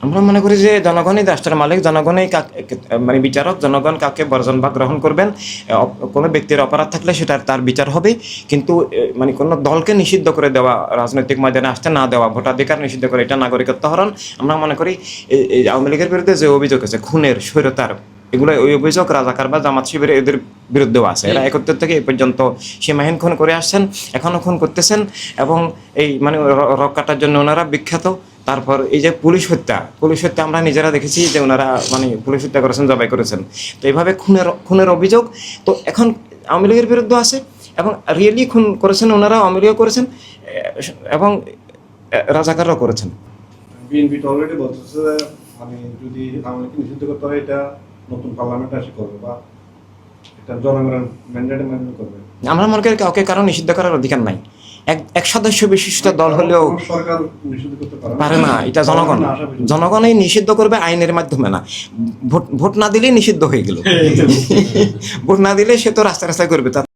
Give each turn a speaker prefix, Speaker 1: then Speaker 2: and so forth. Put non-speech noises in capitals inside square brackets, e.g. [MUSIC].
Speaker 1: আমরা মনে করি যে জনগণই রাষ্ট্রের মালিক, জনগণই মানে বিচারক, জনগণ কাকে বর্জন বা গ্রহণ করবেন কোনো ব্যক্তির অপরাধ থাকলে সেটার তার বিচার হবে। কিন্তু মানে কোনো দলকে নিষিদ্ধ করে দেওয়া, রাজনৈতিক ময়দানে আসতে না দেওয়া, ভোটাধিকার নিষিদ্ধ করে এটা নাগরিকত্ব হরণ আমরা মনে করি এই- আওয়ামী লীগের বিরুদ্ধে যে অভিযোগ আছে, খুনের, স্বৈরতার, এগুলো ওই অভিযোগ রাজাকার বা জামাত শিবির এদের বিরুদ্ধেও আছে। এরা একত্র থেকে এ পর্যন্ত সীমাহীন খুন করে আসছেন এখনও খুন করতেছেন এবং এই মানে রক কাটার জন্য ওনারা বিখ্যাত। তারপর এই যে পুলিশ হত্যা পুলিশ হত্যা আমরা নিজেরা দেখেছি যে ওনারা মানে পুলিশ হত্যা করেছেন জবাই করেছেন। তো এইভাবে খুনের খুনের অভিযোগ। তো এখন আওয়ামী লীগের বিরুদ্ধে আছে এবং রিয়েলি খুন করেছেন ওনারা আওয়ামী লীগও করেছেন এবং রাজাকাররাও করেছেন।
Speaker 2: বিএনপি তো অলরেডি বলতেছে মানে যদি নিষিদ্ধ করতে হয় এটা নতুন পার্লামেন্ট আসে করবে বা এটা জনগণের ম্যান্ডেটে করবে।
Speaker 1: আমরা মনে করি কাউকে কারণ নিষিদ্ধ করার অধিকার নাই। এক এক সদস্য বিশিষ্ট দল হলেও
Speaker 2: পারে
Speaker 1: না এটা জনগণ। জনগণই নিষিদ্ধ করবে আইনের মাধ্যমে না। ভোট ভোট না দিলেই নিষিদ্ধ হয়ে গেল। [LAUGHS] ভোট না দিলে সে তো রাস্তা রাস্তায় করবে।